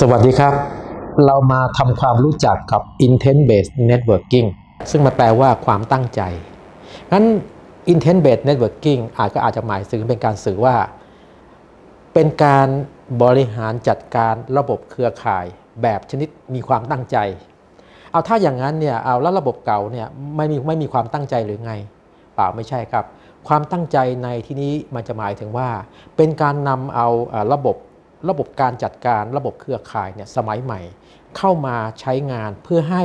สวัสดีครับ เรามาทำความรู้จักกับ intent based networking ซึ่งมันแปลว่าความตั้งใจ งั้น intent based networking อาจก็อาจจะหมายถึงเป็นการสื่อว่า เป็นการบริหารจัดการระบบเครือข่ายแบบชนิดมีความตั้งใจ เอาถ้าอย่างนั้นเนี่ย เอาแล้วระบบเก่าเนี่ยไม่มีไม่มีความตั้งใจหรือไง เปล่าไม่ใช่ครับ ความตั้งใจในที่นี้มันจะหมายถึงว่า เป็นการนำเอาระบบ ระบบการจัดการระบบเครือข่ายเนี่ยสมัยใหม่ เข้ามาใช้งานเพื่อให้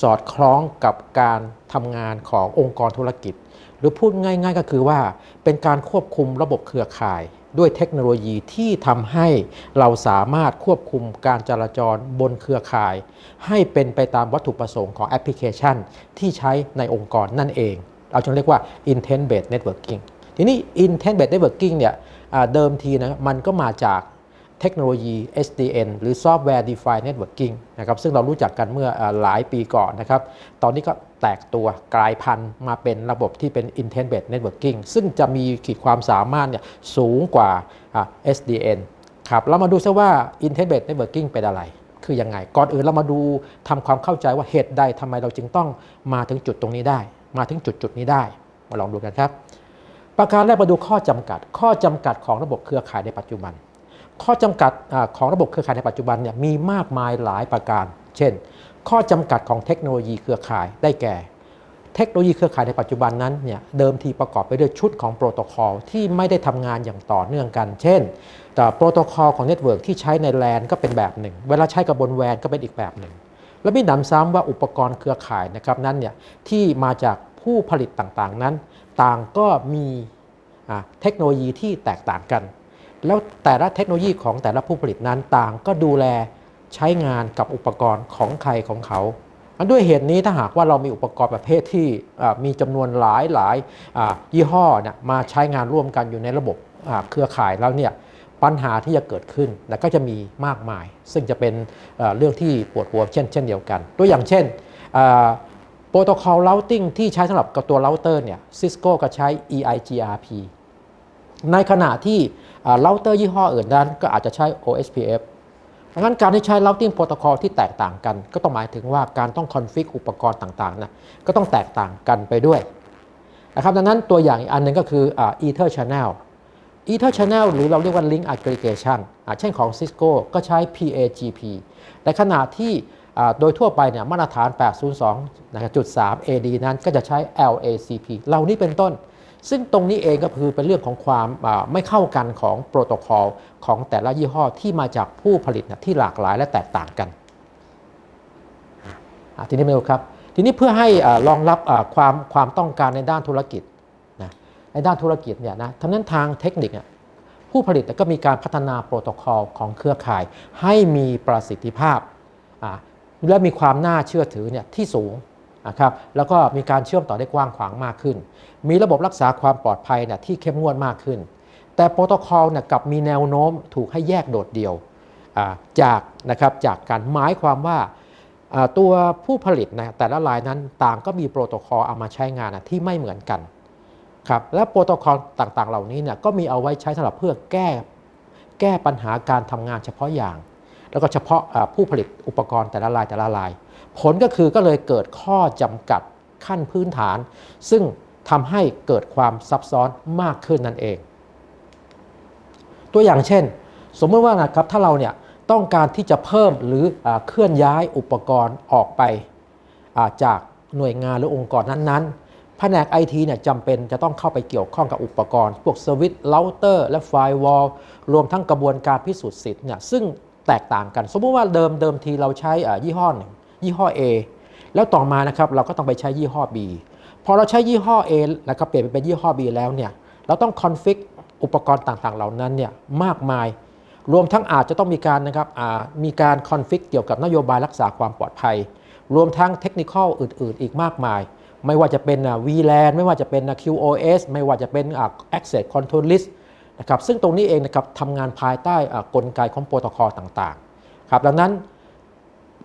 สอดคล้องกับการทำงานขององค์กรธุรกิจ หรือพูดง่าย ๆ ก็คือว่าเป็นการควบคุมระบบเครือข่ายด้วยเทคโนโลยีที่ทำให้เราสามารถควบคุมการจราจรบนเครือข่าย ให้เป็นไปตามวัตถุประสงค์ของแอปพลิเคชัน ที่ใช้ในองค์กรนั่นเอง เราจึงเรียกว่า intent based networking ทีนี้ intent based networking เนี่ยเดิมทีนะมันก็มาจาก เทคโนโลยี SDN หรือ Software Defined Networking นะครับซึ่งเรารู้จักกันเมื่อหลายปีก่อนนะครับ ตอนนี้ก็แตกตัวกลายพันธุ์มาเป็นระบบที่เป็น Intent Based Networking ซึ่งจะมีขีดความสามารถเนี่ยสูงกว่าอ่า SDN ครับเรามาดูซะว่า Intent Based Networking เป็นอะไร คือยังไง ก่อนอื่นเรามาดูทำความเข้าใจว่าเหตุใดทำไมเราจึงต้องมาถึงจุดตรงนี้ได้ มาถึงจุดจุดนี้ได้ มาลองดูกันครับ ประการแรกมาดูข้อจำกัด ข้อจำกัดของระบบเครือข่ายในปัจจุบัน ข้อจำกัดอของระบบเครือข่ายในปัจจุบันเนี่ยมีมากมายหลายประการ เช่น ข้อจำกัดของเทคโนโลยีเครือข่ายได้แก่ เทคโนโลยีเครือข่ายในปัจจุบันนั้นเนี่ยเดิมทีประกอบไปด้วยชุดของโปรโตคอลที่ไม่ได้ทำงานอย่างต่อเนื่องกัน เช่น แต่โปรโตคอลของเน็ตเวิร์กที่ใช้ในแลนก็เป็นแบบหนึ่ง เวลาใช้กับบนแวนก็เป็นอีกแบบหนึ่ง และมีหนำซ้ำว่าอุปกรณ์เครือข่ายนะครับนั้นเนี่ยที่มาจากผู้ผลิตต่างๆนั้น ต่างก็มีเทคโนโลยีที่แตกต่างกัน แล้วแต่ละเทคโนโลยีของแต่ละผู้ผลิตนั้นต่างก็ดูแลใช้งานกับอุปกรณ์ของใครของเขาอันด้วยเหตุนี้ถ้าหากว่าเรามีอุปกรณ์ประเภทที่มีจำนวนหลายหลายยี่ห้อนี่ยมาใช้งานร่วมกันอยู่ในระบบเครือข่ายแล้วเนี่ยปัญหาที่จะเกิดขึ้นนะก็จะมีมากมาย ซึ่งจะเป็นเรื่องที่ปวดหัวเช่นเช่นเดียวกัน ตัวอย่างเช่นโปรโตคอล routing ที่ใช้สำหรับกับตัวเราเตอร์เนี่ย Cisco ก็ใช้ EIGRP ในขณะที่เราเตอร์ยี่ห้ออื่นนั้นก็อาจจะใช้ OSPF ดังนั้นการที่ใช้ routing protocol ที่แตกต่างกัน ก็ต้องหมายถึงว่าการต้องคอนฟิกอุปกรณ์ต่างๆนะก็ต้องแตกต่างกันไปด้วยนะครับดังนั้นตัวอย่างอีกอันหนึงก็คืออ่า Ether Channel Ether Channel หรือเราเรียกว่า Link Aggregation เช่นของ Cisco ก็ใช้ PAGP ในขณะที่โดยทั่วไปเนี่ยมาตรฐาน 8.02.3ad นั้นก็จะใช้ LACP เหล่านี้เป็นต้น ซึ่งตรงนี้เองก็คือเป็นเรื่องของความไม่เข้ากันของโปรโตคอลของแต่ละยี่ห้อที่มาจากผู้ผลิตนะที่หลากหลายและแตกต่างกันทีนี้มาดูครับ ทีนี้เพื่อให้รองรับความความต้องการในด้านธุรกิจนะในด้านธุรกิจเนี่ยนะทั้งนั้นทางเทคนิคผู้ผลิตก็มีการพัฒนาโปรโตคอลของเครือข่าย ให้มีประสิทธิภาพและมีความน่าเชื่อถือเนี่ยที่สูง นะครับแล้วก็มีการเชื่อมต่อได้กว้างขวางมากขึ้น มีระบบรักษาความปลอดภัยเนี่ยที่เข้มงวดมากขึ้น แต่โปรโตคอลเนี่ยกับมีแนวโน้มถูกให้แยกโดดเดี่ยวจากนะครับจากการหมายความว่าตัวผู้ผลิตนะแต่ละรายนั้นต่างก็มีโปรโตคอลเอามาใช้งานนะที่ไม่เหมือนกันครับและโปรโตคอลต่างๆ เหล่านี้เนี่ยก็มีเอาไว้ใช้สำหรับเพื่อแก้แก้ปัญหาการทำงานเฉพาะอย่าง แล้วก็เฉพาะผู้ผลิตอุปกรณ์แต่ละรายแต่ละราย ผลก็คือก็เลยเกิดข้อจำกัดขั้นพื้นฐาน ซึ่งทำให้เกิดความซับซ้อนมากขึ้นนั่นเอง ตัวอย่างเช่น สมมติว่านะครับถ้าเราเนี่ยต้องการที่จะเพิ่มหรืออเคลื่อนย้ายอุปกรณ์ออกไปาจากหน่วยงานหรือองค์กรนั้นๆ แผนกไอทีเนี่ยจำเป็นจะต้องเข้าไปเกี่ยวข้องกับอุปกรณ์ พวกสวิตช์ เราเตอร์ และไฟวอลรวมทั้งกระบวนการพิสูจน์สิทธิ์เนี่ยซึ่งแตกต่างกัน สมมติว่าเดิมเดิมทีเราใช้ยี่ห้อหนึ่ง ยี่ห้อ A แล้วต่อมานะครับเราก็ต้องไปใช้ยี่ห้อ B พอเราใช้ยี่ห้อ A แล้วก็เปลี่ยนไปเป็นยี่ห้อ B แล้วเนี่ยเราต้องคอนฟิกอุปกรณ์ต่างๆ เหล่านั้นเนี่ยมากมาย รวมทั้งอาจจะต้องมีการนะครับมีการคอนฟิกเกี่ยวกับนโยบายรักษาความปลอดภัย รวมทั้งเทคนิคอลอื่น ๆ อีกมากมาย ไม่ว่าจะเป็น VLAN ไม่ว่าจะเป็น QoS ไม่ว่าจะเป็นอ่า Access Control List นะครับซึ่งตรงนี้เองนะครับทำงานภายใต้กลไกของโปรโตคอลต่างๆครับดังนั้น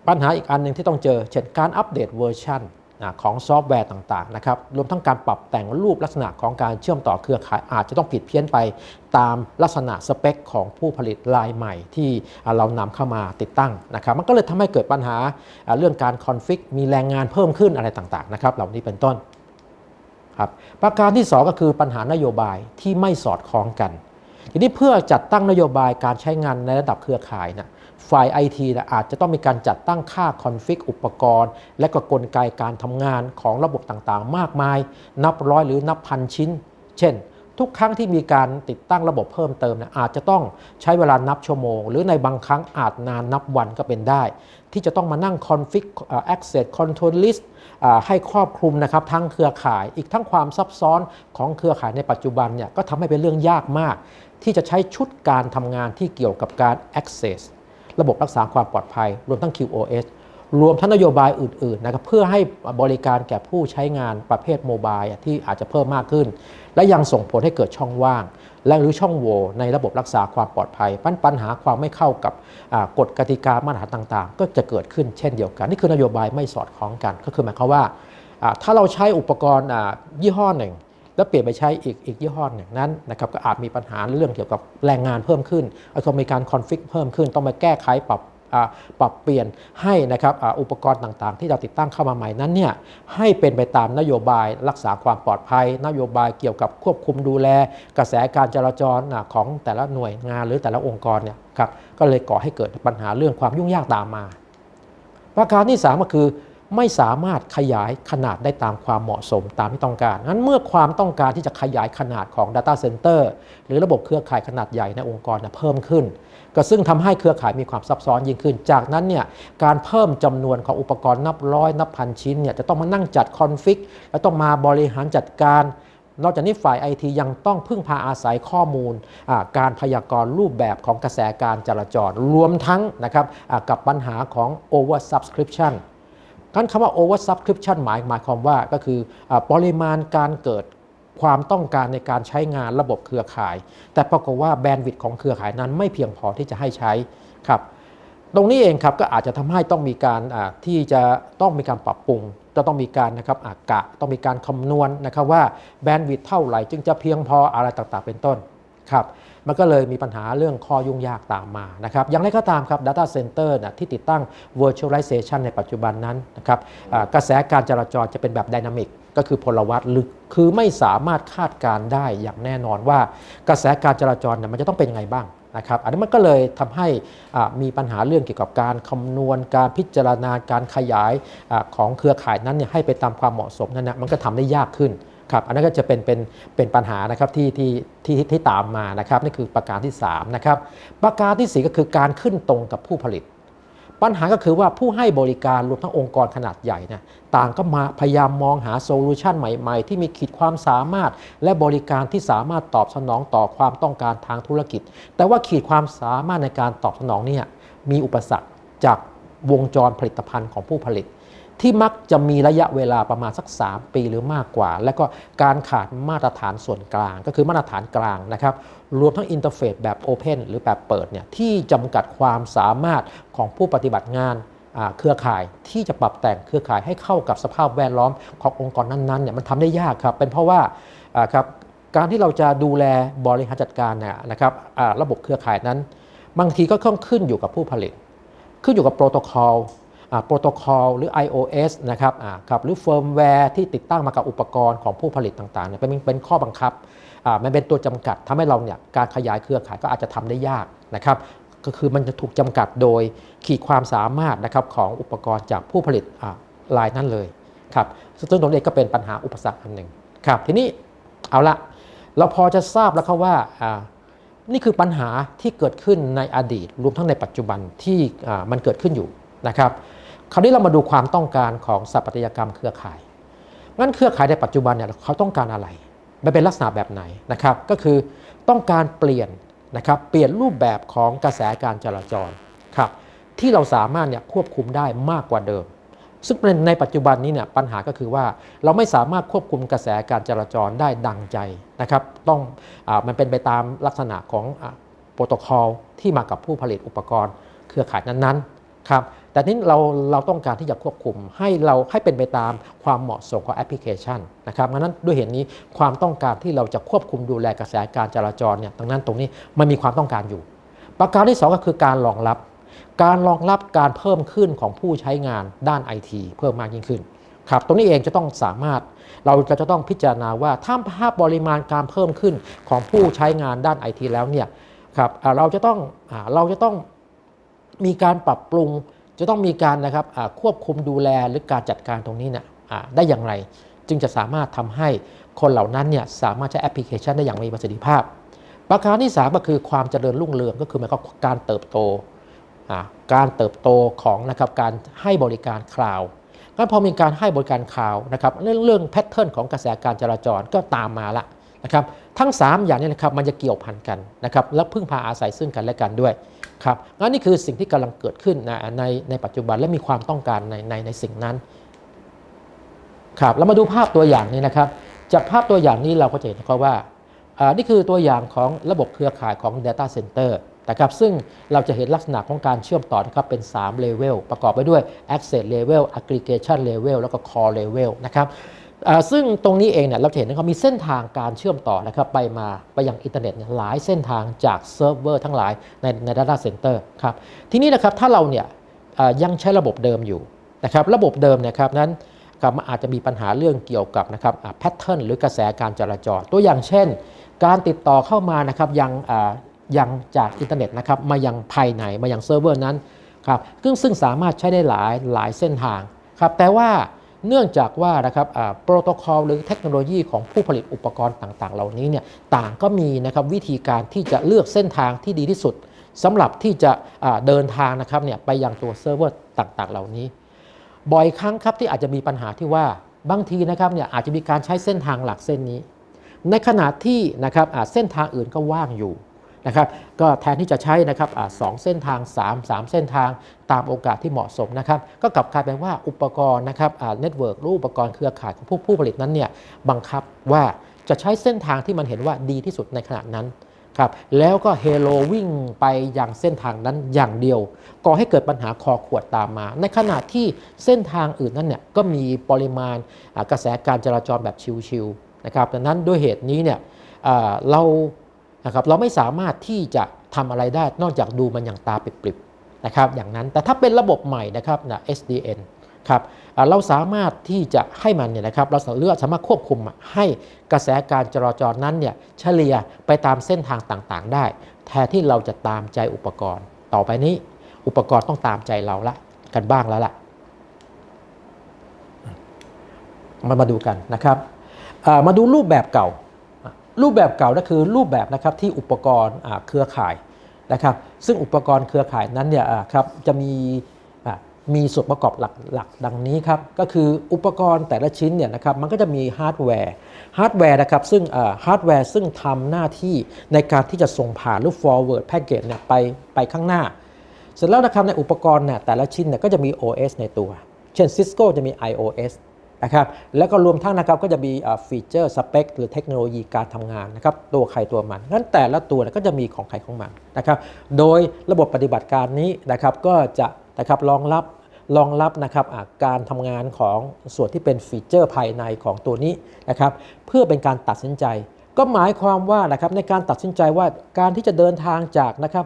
ปัญหาอีกอันหนึ่งที่ต้องเจอ เช่นการอัปเดตเวอร์ชันของซอฟต์แวร์ต่างๆนะครับรวมทั้งการปรับแต่งรูปลักษณะของการเชื่อมต่อเครือข่ายอาจจะต้องผิดเพี้ยนไปตามลักษณะสเปคของผู้ผลิตรายใหม่ที่เรานำเข้ามาติดตั้งนะครับมันก็เลยทำให้เกิดปัญหาอ่าเรื่องการคอนฟิกมีแรงงานเพิ่มขึ้นอะไรต่างๆนะครับเหล่านี้เป็นต้นครับประการที่ 2 ก็คือปัญหานโยบายที่ไม่สอดคล้องกัน ทีนี้เพื่อจัดตั้งนโยบายการใช้งานในระดับเครือข่ายนะ ฝ่ายไอทีนะอาจจะต้องมีการจัดตั้งค่าคอนฟิกอุปกรณ์ และก็กลไกการทำงานของระบบต่างๆ มากมาย นับร้อยหรือนับพันชิ้น เช่น ทุกครั้งที่มีการติดตั้งระบบเพิ่มเติมนะอาจจะต้องใช้เวลานับชั่วโมง หรือในบางครั้งอาจนานนับวันก็เป็นได้ ที่จะต้องมานั่ง config อ่า access control list อ่าให้ครอบคลุมนะครับทั้งเครือข่ายอีกทั้งความซับซ้อนของเครือข่ายในปัจจุบันเนี่ยก็ทำให้เป็นเรื่องยากมาก ที่จะใช้ชุดการทำงานที่เกี่ยวกับการ access ระบบรักษาความปลอดภัย รวมทั้ง QoS รวมทั้งนโยบายอื่นๆนะครับเพื่อให้บริการแก่ผู้ใช้งานประเภทโมบายที่อาจจะเพิ่มมากขึ้น และยังส่งผลให้เกิดช่องว่าง และหรือช่องโหว่ในระบบรักษาความปลอดภัย ปัญปัญหาความไม่เข้ากับกฎกติกามาตรฐานต่างๆ ก็จะเกิดขึ้นเช่นเดียวกัน นี่คือนโยบายไม่สอดคล้องกัน ก็คือหมายความว่า ถ้าเราใช้อุปกรณ์ยี่ห้อหนึ่ง แล้วเปลี่ยนไปใช้อีกอีกยี่ห้อหนึ่งนั้นนะครับก็อาจมีปัญหาเรื่องเกี่ยวกับแรงงานเพิ่มขึ้นอาจจะมีการคอนฟิกเพิ่มขึ้น ต้องมาแก้ไขปรับปรับเปลี่ยนให้นะครับอุปกรณ์ต่างๆ ที่เราติดตั้งเข้ามาใหม่นั้นเนี่ยให้เป็นไปตามนโยบายรักษาความปลอดภัย นโยบายเกี่ยวกับควบคุมดูแล กระแสการจราจรของแต่ละหน่วยงานหรือแต่ละองค์กรเนี่ยครับก็เลยก่อให้เกิดปัญหาเรื่องความยุ่งยากตามมา ประการที่ 3 ก็คือ ไม่สามารถขยายขนาดได้ตามความเหมาะสมตามที่ต้องการงั้นเมื่อความต้องการที่จะขยายขนาดของ Data Center หรือระบบเครือข่ายขนาดใหญ่ในองค์กรเนี่ยเพิ่มขึ้น ก็ซึ่งทำให้เครือข่ายมีความซับซ้อนยิ่งขึ้น จากนั้นเนี่ยการเพิ่มจำนวนของอุปกรณ์นับร้อยนับพันชิ้นเนี่ยจะต้องมานั่งจัดคอนฟิกและต้องมาบริหารจัดการนอกจากนี้ฝ่ายไอทียังต้องพึ่งพาอาศัยข้อมูล การพยากรณ์รูปแบบของกระแสการจราจร รวมทั้งนะครับกับปัญหาของ over subscription การคำว่า over subscription หมายหมายความว่าก็คืออปริมาณการเกิดความต้องการในการใช้งานระบบเครือข่าย แต่ปรากฏว่าแบนด์วิดต์ของเครือข่ายนั้นไม่เพียงพอที่จะให้ใช้ครับ ตรงนี้เองครับก็อาจจะทำให้ต้องมีการที่จะต้องมีการปรับปรุง จะต้องมีการนะครับอากะต้องมีการคำนวณนะครับว่าแบนด์วิดต์เท่าไหร่จึงจะเพียงพออะไรต่างๆ เป็นต้นครับ มันก็เลยมีปัญหาเรื่องข้อยุ่งยากตามมานะครับอย่างไรก็ตามครับ Data Center นะที่ติดตั้ง Virtualization ในปัจจุบันนั้นนะครับกระแสการจราจรจะเป็นแบบไดนามิกก็คือพลวัตหรือคือไม่สามารถคาดการได้อย่างแน่นอนว่า กระแสการจราจรเนี่ยมันจะต้องเป็นยังไงบ้างนะครับ อันนี้มันก็เลยทำให้มีปัญหาเรื่องเกี่ยวกับการคำนวณ การพิจารณาการขยายอของเครือข่ายนั้นเนี่ยให้ไปตามความเหมาะสมนั่นนะมันก็ทำได้ยากขึ้น ครับอันนั้นก็จะเป็นเป็นเป็นปัญหานะครับที่ที่ที่ที่ตามมานะครับนี่คือประการที่3นะครับประการทีสี่4ก็คือการขึ้นตรงกับผู้ผลิต ปัญหาก็คือว่าผู้ให้บริการรวมทั้งองค์กรขนาดใหญ่เนี่ยต่างก็มาพยายามมองหาโซลูชันใหม่ๆ ที่มีขีดความสามารถ และบริการที่สามารถตอบสนองต่อความต้องการทางธุรกิจ แต่ว่าขีดความสามารถในการตอบสนองเนี่ยมีอุปสรรคจากวงจรผลิตภัณฑ์ของผู้ผลิต ที่มักจะมีระยะเวลาประมาณสัก 3 ปีหรือมากกว่า และก็การขาดมาตรฐานส่วนกลาง ก็คือมาตรฐานกลางนะครับ รวมทั้งอินเทอร์เฟซแบบ Open หรือแบบเปิดเนี่ยที่จำกัดความสามารถของผู้ปฏิบัติงานเครือข่ายที่จะปรับแต่งเครือข่ายให้เข้ากับสภาพแวดล้อมขององค์กรนั้นๆเนี่ยมันทำได้ยากครับ เป็นเพราะว่าครับการที่เราจะดูแลบริหารจัดการนนะครับระบบเครือข่ายนั้น บางทีก็ต้องขึ้นอยู่กับผู้ผลิต ขึ้นอยู่กับโปรโตคอล โปรโตคอลหรือ iOS นะครับครับหรือเฟิร์มแวร์ที่ติดตั้งมากับอุปกรณ์ของผู้ผลิตต่างๆเนี่ยเป็นเป็นข้อบังคับอามันเป็นตัวจำกัดทำให้เราเนี่ยการขยายเครือข่ายก็อาจจะทำได้ยากนะครับก็คือมันจะถูกจำกัดโดยขีดความสามารถนะครับของอุปกรณ์จากผู้ผลิตอ่ารายนั้นเลยครับซึ่งตรงนี้ก็เป็นปัญหาอุปสรรคอันหนึ่งครับทีนี้เอาละเราพอจะทราบแล้วครับว่าอานี่คือปัญหาที่เกิดขึ้นในอดีตรวมทั้งในปัจจุบันที่อามันเกิดขึ้นอยู่นะครับ คราวนี้เรามาดูความต้องการของสถาปัตยกรรมเครือข่าย งั้นเครือข่ายในปัจจุบันเนี่ยเขาต้องการอะไร มันเป็นลักษณะแบบไหนนะครับ ก็คือต้องการเปลี่ยนนะครับ เปลี่ยนรูปแบบของกระแสการจราจรครับ ที่เราสามารถเนี่ยควบคุมได้มากกว่าเดิม ซึ่งในปัจจุบันนี้เนี่ยปัญหาก็คือว่าเราไม่สามารถควบคุมกระแสการจราจรได้ดังใจนะครับ ต้องอมันเป็นไปตามลักษณะของอโปรโตคอลที่มากับผู้ผลิตอุปกรณ์ เครือข่ายนั้นๆครับ แต่นี้เราเราต้องการที่จะควบคุมให้เราให้เป็นไปตามความเหมาะสมของแอปพลิเคชันนะครับดังนั้นด้วยเหตุนี้ความต้องการที่เราจะควบคุมดูแลกระแสการจราจรเนี่ยดังนั้นตรงนี้มันมีความต้องการอยู่ ประการที่ 2 ก็คือการรองรับ การรองรับการเพิ่มขึ้นของผู้ใช้งานด้านไอทีเพิ่มมากยิ่งขึ้นครับตรงนี้เองจะต้องสามารถเราจะจะต้องพิจารณาว่าถ้าภาพปริมาณการเพิ่มขึ้นของผู้ใช้งานด้านไอทีแล้วเนี่ยครับเราจะต้องอเราจะต้องมีการปรับปรุง จะต้องมีการนะครับควบคุมดูแลหรือการจัดการตรงนี้เนี่ยได้อย่างไร จึงจะสามารถทำให้คนเหล่านั้นเนี่ยสามารถใช้แอปพลิเคชันได้อย่างมีประสิทธิภาพ ประการที่ 3 ก็คือความเจริญรุ่งเรืองก็คือหมายความการเติบโต การเติบโตของนะครับการให้บริการคลาวด์ก็พอมีการให้บริการคลาวนะครับเรื่องเรื่องแพทเทิร์นของกระแสการจราจรก็ตามมาละ นะครับทั้ง 3 อย่างนี้นะครับมันจะเกี่ยวพันกันนะครับและพึ่งพาอาศัยซึ่งกันและกันด้วยครับงั้นนี่คือสิ่งที่กำลังเกิดขึ้นนะในในปัจจุบันและมีความต้องการในในในสิ่งนั้นครับเรามาดูภาพตัวอย่างนี้นะครับ จากภาพตัวอย่างนี้เราก็จะเห็นนะครับว่านี่คือตัวอย่างของระบบเครือข่ายของ Data Center นะครับซึ่งเราจะเห็นลักษณะของการเชื่อมต่อนะครับเป็น3 level ประกอบไปด้วย access level aggregation level แล้วก็ core level นะครับ ซึ่งตรงนี้เองเนี่ยเราเห็นนะครับมีเส้นทางการเชื่อมต่อนะครับไปมาไปยังอินเทอร์เน็ตเนี่ยหลายเส้นทางจากเซิร์ฟเวอร์ทั้งหลายในใน Data Center ครับทีนี้นะครับถ้าเราเนี่ยยังใช้ระบบเดิมอยู่นะครับระบบเดิมเนะครับนั้นกับมันอาจจะมีปัญหาเรื่องเกี่ยวกับนะครับแพทเทิร์นหรือกระแสการจราจร ตัวอย่างเช่น การติดต่อเข้ามานะครับยังอ่ายังจากอินเทอร์เน็ตนะครับมายังภายในมายังเซิร์ฟเวอร์นั้นครับซึ่งซึ่งสามารถใช้ได้หลายหลายเส้นทางครับแต่ว่า เนื่องจากว่านะครับโปรโตคอลหรือเทคโนโลยีของผู้ผลิตอุปกรณ์ต่างๆ เหล่านี้เนี่ยต่างก็มีนะครับวิธีการที่จะเลือกเส้นทางที่ดีที่สุดสำหรับที่จะเดินทางนะครับเนี่ยไปยังตัวเซิร์ฟเวอร์ต่างๆ เหล่านี้ บ่อยครั้งครับที่อาจจะมีปัญหาที่ว่าบางทีนะครับเนี่ยอาจจะมีการใช้เส้นทางหลักเส้นนี้ ในขณะที่นะครับเส้นทางอื่นก็ว่างอยู่ นะครับก็แทนที่จะใช้นะครับอสองเส้นทาง 3 3 เส้นทางตามโอกาสที่เหมาะสมนะครับก็กลับกลายเป็นว่าอุปกรณ์นะครับเน็ตเวิร์กรืออุปกรณ์เครือข่ายของผู้ผู้ผลิตนั้นเนี่ยบังคับว่าจะใช้เส้นทางที่มันเห็นว่าดีที่สุดในขณะนั้นครับแล้วก็เฮโลวิ่งไปยังเส้นทางนั้นอย่างเดียวก่อให้เกิดปัญหาคอขวดตามมา ในขณะที่เส้นทางอื่นนั้นเนี่ยก็มีปริมาณกระแสการจราจรแบบชิวๆนะครับดังนั้นด้วยเหตุนี้เนี่ยเรา นะครับเราไม่สามารถที่จะทำอะไรได้นอกจากดูมันอย่างตาปริบๆนะครับอย่างนั้นแต่ถ้าเป็นระบบใหม่นะครับนะ SDN ครับเราสามารถที่จะให้มันเนี่ยนะครับเราเลือกสามารถควบคุมให้กระแสการจราจรนั้นเนี่ยเฉลี่ยไปตามเส้นทางต่างๆ ได้ แทนที่เราจะตามใจอุปกรณ์ ต่อไปนี้อุปกรณ์ต้องตามใจเราละกันบ้างแล้วล่ะมามาดูกันนะครับมาดูรูปแบบเก่า รูปแบบเก่าก็คือรูปแบบนะครับที่อุปกรณ์เครือข่ายนะครับซึ่งอุปกรณ์เครือข่ายนั้นเนี่ยครับจะมีมีส่วนประกอบหลักๆดังนี้ครับก็คืออุปกรณ์แต่ละชิ้นเนี่ยนะครับมันก็จะมีฮาร์ดแวร์ฮาร์ดแวร์นะครับซึ่งฮาร์ดแวร์ซึ่งทำหน้าที่ในการที่จะส่งผ่านหรือ forward package เนี่ยไปไปข้างหน้า เสร็จแล้วนะครับในอุปกรณ์เนี่ยแต่ละชิ้นเนี่ยก็จะมี OS ในตัว เช่น Cisco จะมี iOS นะครับแล้วก็รวมทั้งนะครับก็จะมีฟีเจอร์สเปคหรือเทคโนโลยีการทำงานนะครับตัวใครตัวมันงั้นแต่ละตัวก็จะมีของใครของมันนะครับโดยระบบปฏิบัติการนี้นะครับก็จะนะครับรองรับรองรับนะครับาการทำงานของส่วนที่เป็นฟีเจอร์ภายในของตัวนี้นะครับเพื่อเป็นการตัดสินใจ ก็หมายความว่านะครับในการตัดสินใจว่าการที่จะเดินทางจากนะครับ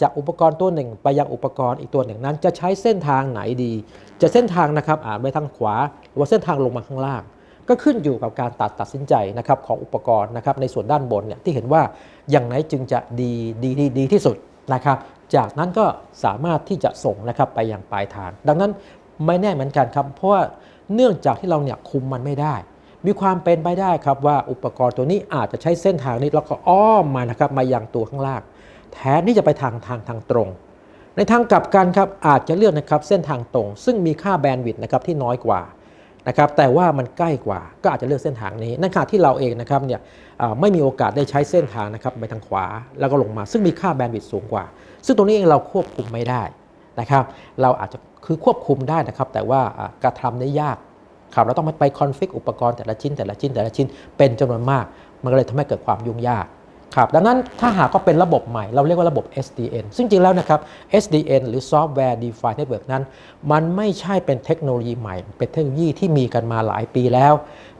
จากอุปกรณ์ตัวหนึ่งไปยังอุปกรณ์อีกตัวหนึ่งนั้น จะใช้เส้นทางไหนดี จะเส้นทางนะครับอ่านไปทางขวา หรือว่าเส้นทางลงมาข้างล่าง ก็ขึ้นอยู่กับการตัดตัดสินใจนะครับของอุปกรณ์นะครับในส่วนด้านบนเนี่ยที่เห็นว่าอย่างไหนจึงจะดีดีดีดีที่สุดนะครับ จากนั้นก็สามารถที่จะส่งนะครับไปยังปลายทาง ดังนั้นไม่แน่เหมือนกันครับ เพราะว่าเนื่องจากที่เราเนี่ยคุมมันไม่ได้มีความเป็นไปได้ครับว่าอุปกรณ์ตัวนี้อาจจะใช้เส้นทางนี้แล้วก็อ้อมมานะครับมายังตัวข้างล่าง แทนที่จะไปทางทางทางตรง ในทางกลับกันครับอาจจะเลือกนะครับเส้นทางตรง ซึ่งมีค่าแบนด์วิดต์นะครับที่น้อยกว่านะครับแต่ว่ามันใกล้กว่าก็อาจจะเลือกเส้นทางนี้ในขณะที่เราเองนะครับเนี่ยไม่มีโอกาสได้ใช้เส้นทางนะครับไปทางขวาแล้วก็ลงมา ซึ่งมีค่าแบนด์วิดต์สูงกว่า ซึ่งตรงนี้เองเราควบคุมไม่ได้นะครับ เราอาจจะคือควบคุมได้นะครับ แต่ว่าอ่ากระทำได้ยากครับเราต้องไปคอนฟิกอุปกรณ์แต่ละชิ้นแต่ละชิ้นแต่ละชิ้นเป็นจำนวนมาก มันก็เลยทำให้เกิดความยุ่งยาก ครับดังนั้นถ้าหากก็เป็นระบบใหม่ เราเรียกว่าระบบ SDN ซึ่งจริงแล้วนะครับ SDN หรือ Software Defined Network นั้น มันไม่ใช่เป็นเทคโนโลยีใหม่ เป็นเทคโนโลยีที่มีกันมาหลายปีแล้ว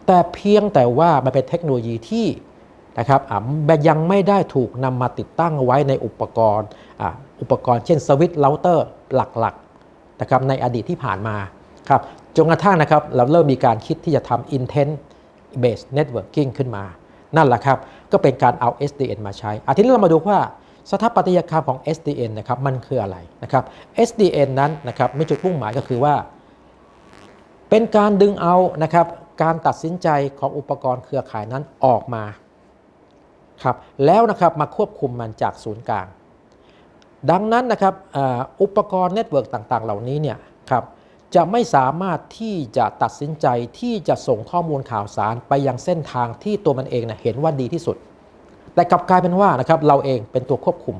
แต่เพียงแต่ว่ามันเป็นเทคโนโลยีที่นะครับยังไม่ได้ถูกนำมาติดตั้งไว้ในอุปกรณ์อ,อุปกรณ์เช่นสวิตช์เราเตอร์หลักๆนะครับในอดีตที่ผ่านมาครับจนกระทั่งนะครับเราเริ่มมีการคิดที่จะทำ intent based networking ขึ้นมา นั่นแหละครับ ก็เป็นการเอา SDN มาใช้ อาทีนี้เรามาดูว่าสถาปัตยกรรมของ SDN นะครับมันคืออะไรนะครับ SDN นั้นนะครับมีจุดมุ่งหมายก็คือว่า เป็นการดึงเอานะครับการตัดสินใจของอุปกรณ์เครือข่ายนั้นออกมาครับแล้วนะครับมาควบคุมมันจากศูนย์กลาง ดังนั้นนะครับอุปกรณ์เน็ตเวิร์กต่างๆ เหล่านี้เนี่ยครับ จะไม่สามารถที่จะตัดสินใจที่จะส่งข้อมูลข่าวสารไปยังเส้นทางที่ตัวมันเองนะเห็นว่าดีที่สุด แต่กลับกลายเป็นว่านะครับเราเองเป็นตัวควบคุม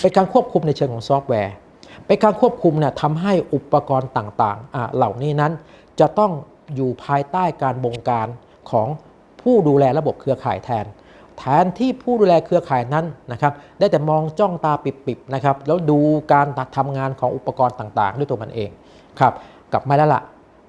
เป็นการควบคุมในเชิงของซอฟต์แวร์ เป็นการควบคุมเนี่ยทำให้อุปกรณ์ต่างๆเหล่านี้นั้น จะต้องอยู่ภายใต้การบงการของผู้ดูแลระบบเครือข่ายแทน แทนที่ผู้ดูแลเครือข่ายนั้นนะครับได้แต่มองจ้องตาปิบๆนะครับแล้วดูการทำงานของอุปกรณ์ต่างๆ ด้วยตัวมันเอง ครับกลับมาแล้วล่ะ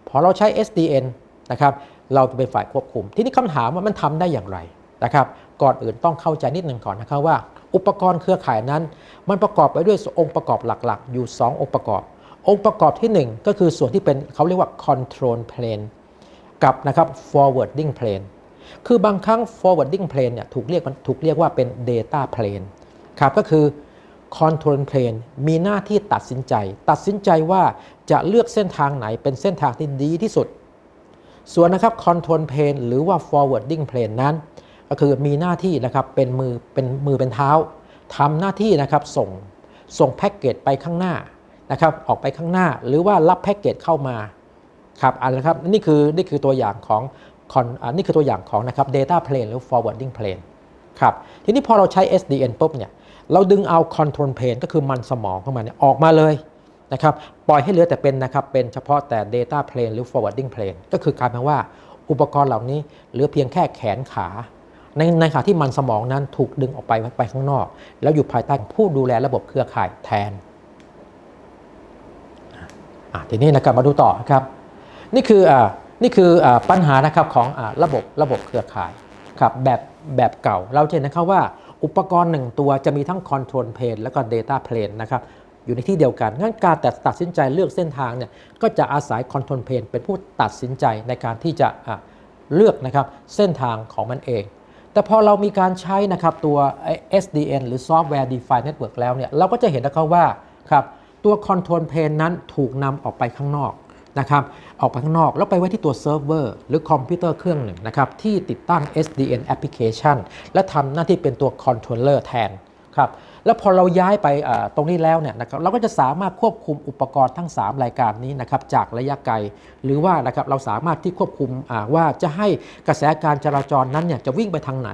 พอเราใช้ SDN นะครับเราจะเป็นฝ่ายควบคุม ทีนี้คำถามว่ามันทำได้อย่างไรนะครับก่อนอื่นต้องเข้าใจนิดหนึ่งก่อนนะครับว่า อุปกรณ์เครือข่ายนั้น มันประกอบไปด้วยองค์ประกอบหลักๆ อยู่ 2 องค์ประกอบ องค์ประกอบที่ 1 ก็คือส่วนที่เป็นเขาเรียกว่า control plane กับนะครับ forwarding plane คือบางครั้ง forwarding plane เนี่ยถูกเรียกถูกเรียกว่าเป็น data plane ครับก็คือ control plane มีหน้าที่ตัดสินใจ ตัดสินใจว่าจะเลือกเส้นทางไหนเป็นเส้นทางที่ดีที่สุด ส่วนนะครับ control plane หรือว่า forwarding plane นั้น ก็คือมีหน้าที่นะครับเป็นมือเป็นมือเป็นเท้าทำหน้าที่นะครับส่งส่งแพ็กเกจไปข้างหน้านะครับออกไปข้างหน้าหรือว่ารับแพ็กเกจเข้ามาครับอันนะครับนี่คือนี่คือตัวอย่างของ con- อ่านี่คือตัวอย่างของนะครับ data plane หรือ forwarding plane ครับทีนี้พอเราใช้ SDN ปุ๊บเนี่ย เราดึงเอา control plane ก็คือมันสมองเข้ามาเนี่ยออกมาเลยนะครับปล่อยให้เหลือแต่เป็นนะครับเป็นเฉพาะแต่ data plane หรือ forwarding plane ก็คือกลายเป็นว่าอุปกรณ์เหล่านี้เหลือเพียงแค่แขนขา ในในขณะที่มันสมองนั้นถูกดึงออกไปไปข้างนอก แล้วอยู่ภายใต้ผู้ดูแลระบบเครือข่ายแทนทีนี้นะครับมาดูต่อครับ นี่คืออนี่คืออปัญหานะครับของอระบบระบบเครือข่ายครับแบบแบบเก่าเราเห็นนะครับว่า อุปกรณ์หนึ่งตัวจะมีทั้ง Control Plane แล้วก็ Data Plane นะครับอยู่ในที่เดียวกัน งั้นการแต่ตัดสินใจเลือกเส้นทางเนี่ยก็จะอาศัย Control Plane เป็นผู้ตัดสินใจในการที่จะะเลือกนะครับเส้นทางของมันเอง แต่พอเรามีการใช้นะครับตัว SDN หรือ Software Defined Network แล้วเนี่ยเราก็จะเห็นนะครับว่าครับตัว Control Plane นั้นถูกนำออกไปข้างนอก นะครับออกไปข้างนอกแล้วไปไว้ที่ตัวเซิร์ฟเวอร์หรือคอมพิวเตอร์เครื่องหนึ่งนะครับที่ติดตั้ง SDN application และทำหน้าที่เป็นตัว controller แทนครับแล้วพอเราย้ายไปตรงนี้แล้วเนี่ยนะครับเราก็จะสามารถควบคุมอุปกรณ์ทั้ง 3 รายการนี้นะครับจากระยะไกล หรือว่านะครับเราสามารถที่ควบคุมว่าจะให้กระแสการจราจรนั้นเนี่ยจะวิ่งไปทางไหน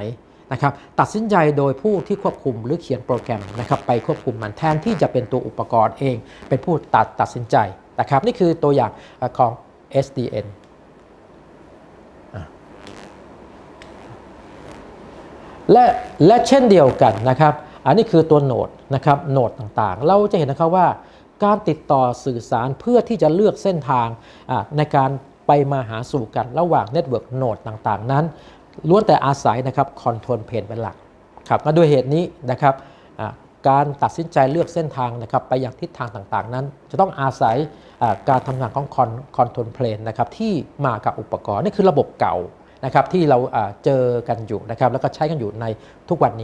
นะครับตัดสินใจโดยผู้ที่ควบคุมหรือเขียนโปรแกรมนะครับไปควบคุมมันแทนที่จะเป็นตัวอุปกรณ์เอง เป็นผู้ตัดตัดสินใจ นะครับนี่คือตัวอย่างของ SDN และและเช่นเดียวกันนะครับ อันนี้คือตัวโหนดนะครับโหนดต่างๆ เราจะเห็นนะครับว่าการติดต่อสื่อสารเพื่อที่จะเลือกเส้นทางในการไปมาหาสู่กันระหว่างเน็ตเวิร์กโหนดต่างๆ นั้นล้วนแต่อาศัยนะครับคอนโทรลเพนเป็นหลักครับและด้วยเหตุนี้นะครับ การตัดสินใจเลือกเส้นทางนะครับไปยังทิศทางต่างๆ นั้น จะต้องอาศัยการทำงานของคอนคอนโทรลเพลนนะครับที่มากับอุปกรณ์นี่คือระบบเก่านะครับที่เราเจอกันอยู่นะครับแล้วก็ใช้กันอยู่ในทุกวันนี้